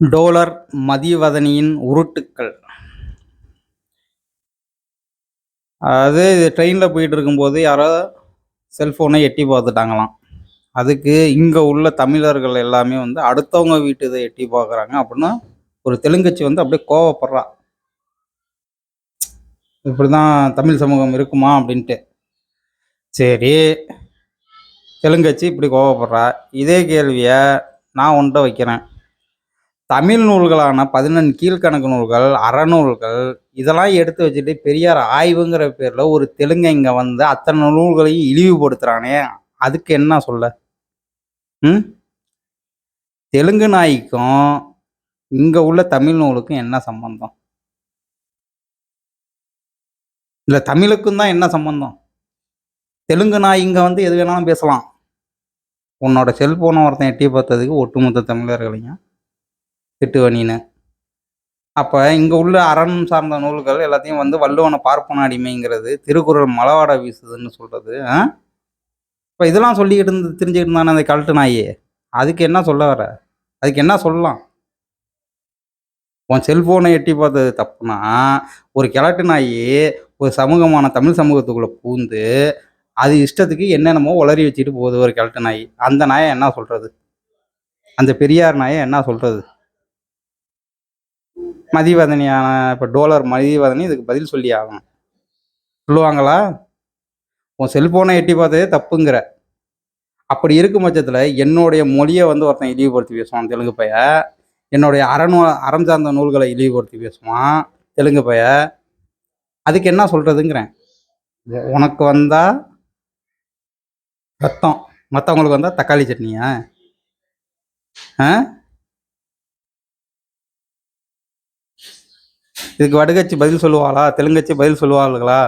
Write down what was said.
டோலர் மதிவதனியின் உருட்டுக்கள். அதாவது இது ட்ரெயினில் போயிட்டு இருக்கும்போது யாரோ செல்ஃபோனை எட்டி பார்த்துட்டாங்களாம். அதுக்கு இங்கே உள்ள தமிழர்கள் எல்லாமே வந்து அடுத்தவங்க வீட்டு இதை எட்டி பார்க்குறாங்க அப்படின்னா ஒரு தெலுங்கச்சி வந்து அப்படியே கோவப்படுறா. இப்படி தான் தமிழ் சமூகம் இருக்குமா அப்படின்ட்டு. சரி தெலுங்கச்சி இப்படி கோவப்படுறா. இதே கேள்வியை நான் ஒன்றை வைக்கிறேன். தமிழ் நூல்களான பதினெண் கீழ்க்கணக்கு நூல்கள் அறநூல்கள் இதெல்லாம் எடுத்து வச்சுட்டு பெரியார் ஆய்வுங்கிற பேரில் ஒரு தெலுங்கை இங்கே வந்து அத்தனை நூல்களையும் இழிவுபடுத்துகிறானே அதுக்கு என்ன சொல்ல? ம்? தெலுங்கு நாய்க்கும் இங்கே உள்ள தமிழ் நூலுக்கும் என்ன சம்பந்தம்? இல்லை தமிழுக்கும் தான் என்ன சம்பந்தம்? தெலுங்கு நாய் இங்கே வந்து எது வேணாலும் பேசலாம். உன்னோட செல்ஃபோனை ஒருத்தன் எட்டி பார்த்ததுக்கு ஒட்டுமொத்த தமிழர்களையும். திட்டுவணின்னு அப்போ இங்கே உள்ள அறம் சார்ந்த நூல்கள் எல்லாத்தையும் வந்து வள்ளுவனை பார்ப்பன அடிமைங்கிறது திருக்குறள் மலவாட வீசுதுன்னு சொல்கிறது இப்போ இதெல்லாம் சொல்லிக்கிட்டு இருந்து தெரிஞ்சுக்கிட்டு இருந்தானே அந்த கழட்டு நாயே. அதுக்கு என்ன சொல்ல வர? அதுக்கு என்ன சொல்லலாம்? உன் செல்ஃபோனை எட்டி பார்த்தது தப்புனா ஒரு கிழட்டு நாய் ஒரு சமூகமான தமிழ் சமூகத்துக்குள்ளே பூந்து அது இஷ்டத்துக்கு என்னென்னமோ உளறி வச்சுட்டு போகுது ஒரு கிழட்டு நாய். அந்த நாயை என்ன சொல்கிறது அந்த பெரியார் நாயை என்ன சொல்கிறது மதிவதனியான இப்போ டோலர் மதிவதனி இதுக்கு பதில் சொல்லி ஆகணும். சொல்லுவாங்களா? உன் செல்போனை எட்டி பார்த்ததே தப்புங்கிற. அப்படி இருக்கும் பட்சத்தில் என்னுடைய மொழியை வந்து ஒருத்தன் இழிவுபடுத்தி பேசுவான் தெலுங்கு பைய. என்னுடைய அறநூ அறம் சார்ந்த நூல்களை இழிவுபடுத்தி பேசுவான் தெலுங்கு பைய. அதுக்கு என்ன சொல்கிறதுங்கிறேன் உனக்கு வந்தால் ரத்தம் மற்றவங்களுக்கு வந்தால் தக்காளி சட்னியா? ஆ? இதுக்கு வடகட்சி பதில் சொல்லுவாளா? தெலுங்கச்சி பதில் சொல்லுவாளுங்களா